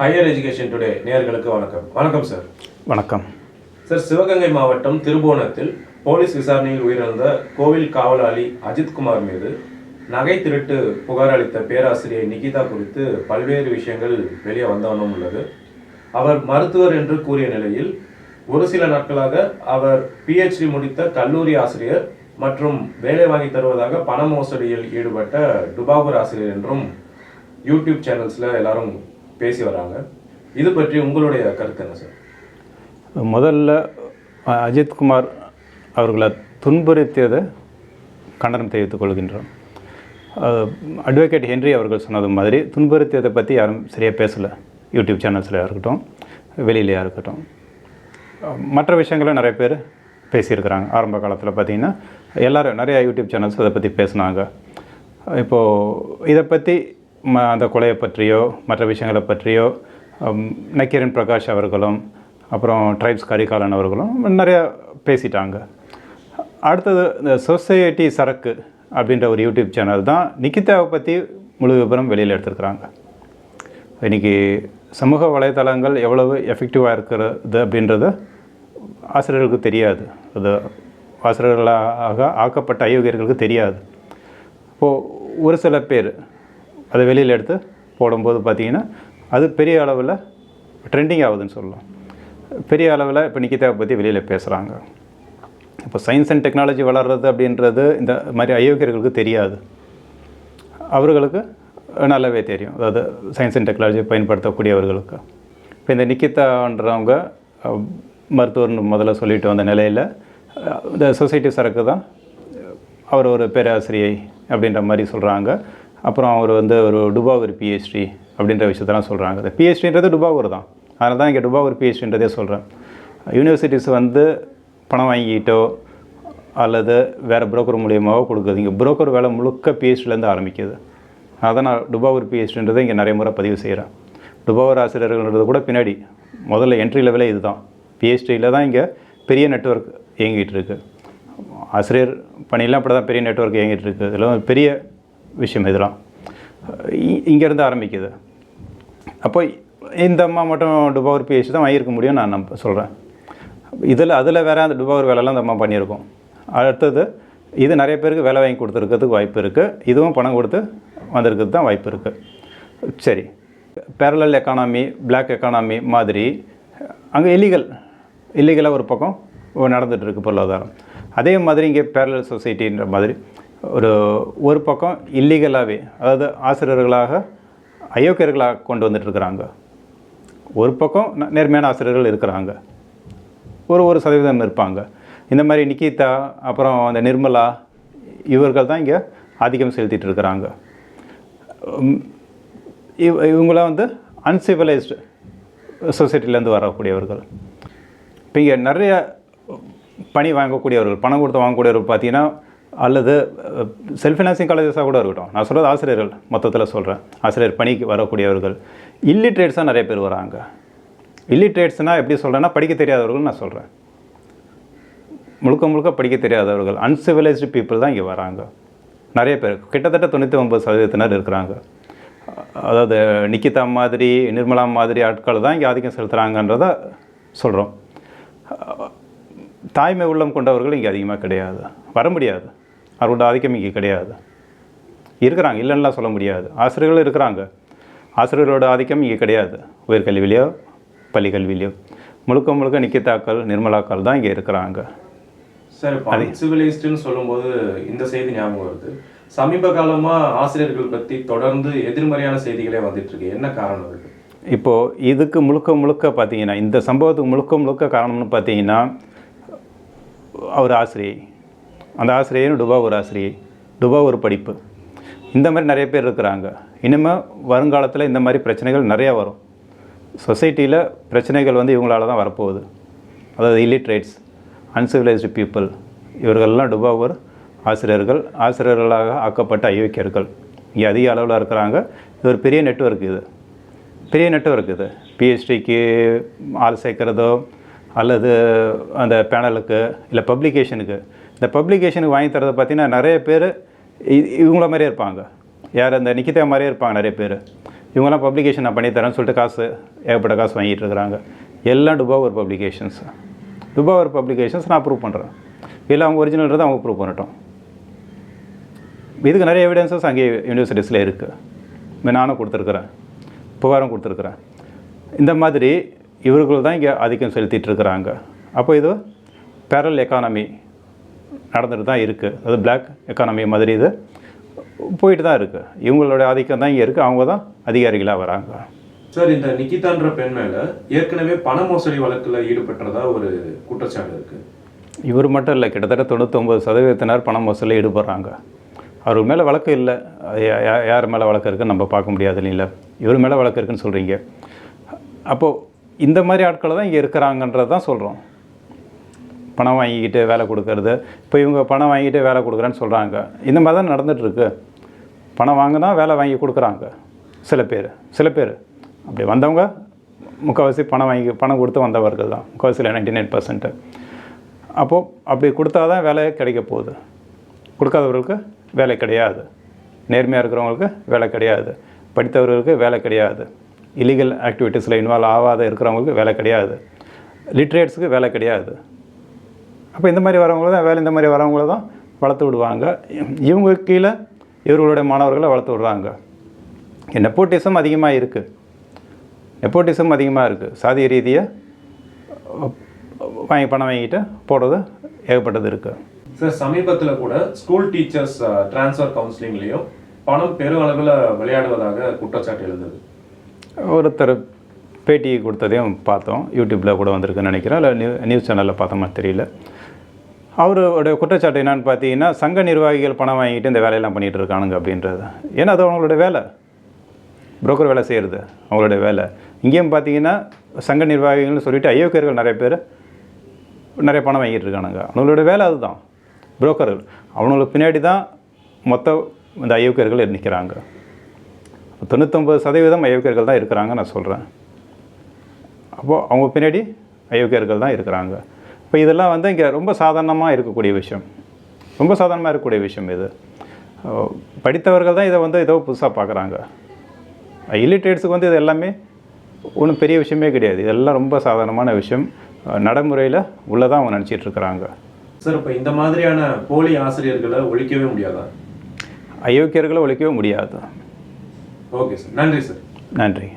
Higher education today நேயர்களுக்கு வணக்கம். வணக்கம் சார் வணக்கம். சார் சிவகங்கை மாவட்டம் திருபுவனத்தில் போலீஸ் விசாரணையில் உயிரிழந்த கோவில் காவலாளி அஜித்குமார் மீது நகை திருட்டு புகார் அளித்த பேராசிரியை நிகிதா குறித்து பல்வேறு விஷயங்கள் வெளியே வந்தவண்ணம் உள்ளது. அவர் மருத்துவர் என்று கூறிய நிலையில் ஒரு சில நாட்களாக அவர் பிஹெச்டி முடித்த கல்லூரி ஆசிரியர் மற்றும் வேலை வாங்கி தருவதாக பண மோசடியில் ஈடுபட்ட டுபாகூர் ஆசிரியர் என்றும் யூடியூப் சேனல்ஸில் எல்லாரும் பேசி வராங்க. இது பற்றி உங்களுடைய கருத்து என்ன சார்? முதல்ல அஜித்குமார் அவர்களை துன்புறுத்தியதை கண்டனம் தெரிவித்துக் கொள்கின்றோம். அட்வொகேட் ஹென்றி அவர்கள் சொன்னது மாதிரி துன்புறுத்தியதை பற்றி யாரும் சரியாக பேசலை. யூடியூப் சேனல்ஸ்லையாக இருக்கட்டும் வெளியிலையாக இருக்கட்டும். மற்ற விஷயங்களும் நிறைய பேர் பேசியிருக்கிறாங்க. ஆரம்ப காலத்தில் பார்த்தீங்கன்னா எல்லோரும் நிறையா யூடியூப் சேனல்ஸ் அதை பற்றி பேசுனாங்க. இப்போது இதை பற்றி அந்த கொலையை பற்றியோ மற்ற விஷயங்களை பற்றியோ நக்கீரன் பிரகாஷ் அவர்களும் அப்புறம் ட்ரைப்ஸ் கரிகாலன் அவர்களும் நிறையா பேசிட்டாங்க. அடுத்தது இந்த சொசைட்டி சரக்கு அப்படின்ற ஒரு யூடியூப் சேனல் தான் நிக்கிதாவை பற்றி முழு விவரம் வெளியில் எடுத்திருக்கிறாங்க. இன்றைக்கி சமூக வலைதளங்கள் எவ்வளவு எஃபெக்டிவாக இருக்கிறது அப்படின்றது ஆசிரியர்களுக்கு தெரியாது. அது ஆசிரியர்களாக ஆக்கப்பட்ட அயோக்கியர்களுக்கு தெரியாது. இப்போது ஒரு சில பேர் அதை வெளியில் எடுத்து போடும்போது பார்த்தீங்கன்னா அது பெரிய அளவில் ட்ரெண்டிங் ஆகுதுன்னு சொல்லலாம். பெரிய அளவில் இப்போ நிக்கிதாவை பற்றி வெளியில் பேசுகிறாங்க இப்போ சயின்ஸ் அண்ட் டெக்னாலஜி வளர்றது அப்படின்றது இந்த மாதிரி அயோக்கியர்களுக்கு தெரியாது. அவர்களுக்கு நல்லாவே தெரியும். அதாவது சயின்ஸ் அண்ட் டெக்னாலஜி பயன்படுத்தக்கூடியவர்களுக்கு. இப்போ இந்த நிக்கிதான்றவங்க மருத்துவர்னு முதல்ல சொல்லிட்டு வந்த நிலையில் இந்த சொசைட்டி சரக்கு தான் அவர் ஒரு பேராசிரியை அப்படின்ற மாதிரி சொல்கிறாங்க அப்புறம் அவர் வந்து ஒரு டுபாகூர் பிஹெச்டி அப்படின்ற விஷயத்தெல்லாம் சொல்கிறாங்க இந்த பிஹெச்டின்றது டுபாகூர் தான். அதனால தான் இங்கே டுபாகூர் பிஹெச்டின்றதே சொல்கிறேன் யூனிவர்சிட்டிஸ் வந்து பணம் வாங்கிட்டோ அல்லது வேறு புரோக்கர் மூலியமாகவோ கொடுக்குது. இங்கே புரோக்கர் வேலை முழுக்க பிஹெச்டிலேருந்து ஆரம்பிக்குது. அதான் நான் டுபாகூர் பிஹெச்டின்றதை இங்கே நிறைய முறை பதிவு செய்கிறேன் டுபாகூர் ஆசிரியர்கள்ன்றது கூட பின்னாடி முதல்ல என்ட்ரி லெவலே இதுதான். பிஹெச்டியில் தான் இங்கே பெரிய நெட்வொர்க் இயங்கிட்டு இருக்குது ஆசிரியர் பணியெல்லாம் அப்படி தான் பெரிய நெட்வொர்க் இயங்கிட்டு இருக்குது இதில் பெரிய விஷயம் இதெல்லாம். இ- இங்கேருந்து ஆரம்பிக்குது. அப்போ இந்த அம்மா மட்டும் டுபாகூர் பிஹெச்டி தான் வாங்கியிருக்க முடியும் நான் நம்ப சொல்கிறேன் இதில் அதில் வேறு அந்த டுபாகூர் வேலைலாம் இந்த அம்மா பண்ணியிருக்கோம். அடுத்தது இது நிறைய பேருக்கு வேலை வாங்கி கொடுத்துருக்கிறதுக்கு வாய்ப்பு இருக்குது இதுவும் பணம் கொடுத்து வந்திருக்கிறது தான் வாய்ப்பு இருக்குது சரி. பேரலல் எக்கானாமி பிளாக் எக்கானமி மாதிரி அங்கே இல்லீகல் இல்லீகலாக ஒரு பக்கம் நடந்துகிட்ருக்கு பொருளாதாரம். அதே மாதிரி இங்கே பேரலல் சொசைட்டின்ற மாதிரி ஒரு ஒரு பக்கம் இல்லீகலாகவே அதாவது ஆசிரியர்களாக அயோக்கியர்களாக கொண்டு வந்துட்டுருக்குறாங்க. ஒரு பக்கம் ந- நேர்மையான ஆசிரியர்கள் இருக்கிறாங்க. ஒரு ஒரு சதவீதம் இருப்பாங்க. இந்த மாதிரி நிக்கிதா அப்புறம் அந்த நிர்மலா இவர்கள் தான் இங்கே ஆதிக்கம் செலுத்திட்டு இருக்கிறாங்க இவ இவங்களாம் வந்து அன்சிவிலைஸ்டு சொசைட்டிலேருந்து வரக்கூடியவர்கள். இப்போ இங்கே நிறைய பணி வாங்கக்கூடியவர்கள் பணம் கொடுத்து வாங்கக்கூடியவர்கள் பார்த்தீங்கன்னா அல்லது செல்ஃப் ஃபினான்சிங் காலேஜஸாக கூட இருக்கட்டும். நான் சொல்கிறது ஆசிரியர்கள் மொத்தத்தில் சொல்கிறேன் ஆசிரியர் பணிக்கு வரக்கூடியவர்கள். இல்லிட்ரேட்ஸாக நிறைய பேர் வராங்க. இல்லிட்ரேட்ஸ்னால் எப்படி சொல்கிறேன்னா படிக்க தெரியாதவர்கள் நான் சொல்கிறேன் முழுக்க முழுக்க படிக்க தெரியாதவர்கள். அன்சிவிலைஸ்டு பீப்புள் தான் இங்கே வராங்க. நிறைய பேர். கிட்டத்தட்ட தொண்ணூற்றி ஒம்பது சதவீதத்தினர் இருக்கிறாங்க. அதாவது நிக்கிதா மாதிரி நிர்மலா மாதிரி ஆட்கள் தான் இங்கே ஆதிக்கம் செலுத்துகிறாங்கன்றத சொல்கிறோம் தாய்மை உள்ளம் கொண்டவர்கள் இங்கே அதிகமாக கிடையாது. வர முடியாது. அவர்களோட ஆதிக்கம் இங்கே கிடையாது. இருக்கிறாங்க இல்லைன்னுலாம் சொல்ல முடியாது. ஆசிரியர்களும் இருக்கிறாங்க. ஆசிரியர்களோட ஆதிக்கம் இங்கே கிடையாது. உயர்கல்வியிலையோ பள்ளி கல்வியிலையோ முழுக்க முழுக்க நிக்கிதாக்கள் நிர்மலாக்கள் தான் இங்கே இருக்கிறாங்க. சார் இப்போ அன்சிவிலைஸ்டுன்னு சொல்லும்போது இந்த செய்தி ஞாபகம் வருது. சமீப காலமா ஆசிரியர்கள் பத்தி தொடர்ந்து எதிர்மறையான செய்திகளே வந்துட்டு இருக்கு. என்ன காரணம் இருக்கு இப்போது இதுக்கு முழுக்க முழுக்க பார்த்தீங்கன்னா இந்த சம்பவத்துக்கு முழுக்க முழுக்க காரணம்னு பார்த்தீங்கன்னா அவர் ஆசிரியை. அந்த ஆசிரியரும் டுபா ஒரு ஆசிரியை டுபா ஒரு படிப்பு. இந்த மாதிரி நிறைய பேர் இருக்கிறாங்க. இனிமேல் வருங்காலத்தில் இந்த மாதிரி பிரச்சனைகள் நிறையா வரும். சொசைட்டியில் பிரச்சனைகள் வந்து இவங்களால தான் வரப்போகுது. அதாவது இல்லிட்ரேட்ஸ் அன்சிவிலைஸ்டு பீப்புள் இவர்கள்லாம் டுபாவூர் ஆசிரியர்கள் ஆசிரியர்களாக ஆக்கப்பட்ட ஐயோக்கியர்கள். இங்கே அதிக அளவில் இருக்கிறாங்க. இது ஒரு பெரிய நெட்வொர்க் இது. பெரிய நெட்ஒர்க் இது. பிஹெச்டிக்கு ஆள் சேர்க்குறதோ அல்லது அந்த பேனலுக்கு இல்லை பப்ளிகேஷனுக்கு இந்த பப்ளிகேஷனுக்கு வாங்கி தரதை பார்த்தீங்கன்னா நிறைய பேர் இவங்கள மாதிரியே இருப்பாங்க. யார் அந்த நிக்கிதா மாதிரியே இருப்பாங்க நிறைய பேர். இவங்கெல்லாம் பப்ளிகேஷன் நான் பண்ணித்தரேன்னு சொல்லிட்டு காசு ஏகப்பட்ட காசு வாங்கிட்டு இருக்கிறாங்க. எல்லாம் டுபாவர் பப்ளிகேஷன்ஸ் டுபாவர் பப்ளிகேஷன்ஸ் நான் அப்ரூவ் பண்ணுறேன் இல்லை அவங்க ஒரிஜினல் தான் அவங்க ப்ரூவ் பண்ணட்டும். இதுக்கு நிறைய எவிடன்சஸ் அங்கே யூனிவர்சிட்டிஸில் இருக்குது நானும் கொடுத்துருக்குறேன். புகாரும் கொடுத்துருக்குறேன். இந்த மாதிரி இவர்கள் தான் இங்கே ஆதிக்கம் செலுத்திட்டு இருக்கிறாங்க. அப்போ இது பேரல் எக்கானமி நடந்துட்டு தான் இருக்குது அது பிளாக் எக்கானமி மாதிரி இது. போயிட்டு தான் இருக்குது இவங்களோட ஆதிக்கம் தான் இங்கே இருக்குது அவங்க தான் அதிகாரிகளாக வராங்க. சார் இந்த நிகிதான்ற பெண் மேல ஏற்கனவே பண மோசடி வழக்குல ஈடுபட்டதா ஒரு குற்றச்சாட்டு இருக்கு. இவர் மட்டும் இல்லை கிட்டத்தட்ட தொண்ணூத்தொம்பது சதவீதத்தினர் பணம் வசூலில் ஈடுபடுறாங்க. அவர் மேலே வழக்கு இல்லை. யார் மேலே வழக்கு இருக்குன்னு நம்ம பார்க்க முடியாது இல்லைங்களா? இவர் மேலே வழக்கு இருக்குன்னு சொல்கிறீங்க அப்போது இந்த மாதிரி ஆட்கள் தான் இங்கே இருக்கிறாங்கன்றது தான் சொல்கிறோம் பணம் வாங்கிக்கிட்டு வேலை கொடுக்கறது. இப்போ இவங்க பணம் வாங்கிட்டு வேலை கொடுக்குறேன்னு சொல்கிறாங்க இந்த மாதிரி தான் நடந்துகிட்ருக்கு பணம் வாங்கினா வேலை வாங்கி கொடுக்குறாங்க. சில பேர் சில பேர். அப்படி வந்தவங்க முக்கால்வாசி பணம் வாங்கி பணம் கொடுத்து வந்தவர்கள் தான். முக்கால்வாசியில் நைன்டி நைன் பர்சன்ட்டு அப்போது அப்படி கொடுத்தா தான் வேலை கிடைக்க போகுது. கொடுக்காதவர்களுக்கு வேலை கிடையாது. நேர்மையாக இருக்கிறவங்களுக்கு வேலை கிடையாது. படித்தவர்களுக்கு வேலை கிடையாது. இல்லீகல் ஆக்டிவிட்டீஸில் இன்வால்வ் ஆகாத இருக்கிறவங்களுக்கு வேலை கிடையாது. லிட்ரேட்ஸுக்கு வேலை கிடையாது. அப்போ இந்த மாதிரி வரவங்கள தான் வேலை இந்த மாதிரி வரவங்கள தான் வளர்த்து விடுவாங்க. இவங்க கீழே இவர்களுடைய மாணவர்களை வளர்த்து விடுறாங்க. நெப்போட்டிசம் அதிகமாக இருக்குது நெப்போட்டிசம் அதிகமாக இருக்குது சாதிய ரீதியாக வாங்கி பணம் வாங்கிட்டு போடுறது ஏகப்பட்டது இருக்குது சார் சமீபத்துல கூட ஸ்கூல் டீச்சர்ஸ் டிரான்ஸ்ஃபர் கவுன்சிலிங்லயும் பணம் பெரும் அளவுல விளையாடுவதாக குற்றச்சாட்டு எழுந்தது. ஒருத்தர் பேட்டி கொடுத்ததையும் பார்த்தோம். யூடியூப்பில் கூட வந்திருக்குன்னு நினைக்கிறேன். இல்லை நியூ நியூஸ் சேனலில் பார்த்தோமா தெரியல. அவருடைய குற்றச்சாட்டு என்னன்னு பார்த்தீங்கன்னா சங்க நிர்வாகிகள் பணம் வாங்கிட்டு இந்த வேலையெல்லாம் பண்ணிகிட்டு இருக்கானுங்க அப்படின்றது. ஏன்னா அது அவங்களோட வேலை. புரோக்கர் வேலை செய்கிறது அவங்களோட வேலை. இங்கேயும் பார்த்தீங்கன்னா சங்க நிர்வாகிகள்னு சொல்லிட்டு அயோக்கியர்கள் நிறைய பேர் நிறைய பணம் வாங்கிட்டு இருக்கானுங்க அவங்களோட வேலை அதுதான். புரோக்கர்கள். அவங்களுக்கு பின்னாடி தான் மொத்த இந்த அயோக்கியர்கள் நிற்கிறாங்க. தொண்ணூத்தொம்பது சதவீதம் அயோக்கியர்கள் தான் இருக்கிறாங்க நான் சொல்கிறேன் அப்போது அவங்க பின்னாடி அயோக்கியர்கள் தான் இருக்கிறாங்க. இப்போ இதெல்லாம் வந்து இங்கே ரொம்ப சாதாரணமாக இருக்கக்கூடிய விஷயம். ரொம்ப சாதாரணமாக இருக்கக்கூடிய விஷயம் இது. படித்தவர்கள் தான் இதை வந்து ஏதோ புதுசாக பார்க்குறாங்க. இல்லிட்ரேட்ஸுக்கு வந்து இது எல்லாமே ஒன்றும் பெரிய விஷயமே கிடையாது. இதெல்லாம் ரொம்ப சாதாரணமான விஷயம். நடைமுறையில் உள்ளதான் அவங்க நினச்சிட்டு இருக்கிறாங்க. சார் இப்ப இந்த மாதிரியான போலி ஆசிரியர்களை ஒழிக்கவே முடியாதா? அயோக்கியர்களை ஒழிக்கவே முடியாது. Okay sir. நன்றி சார். நன்றி.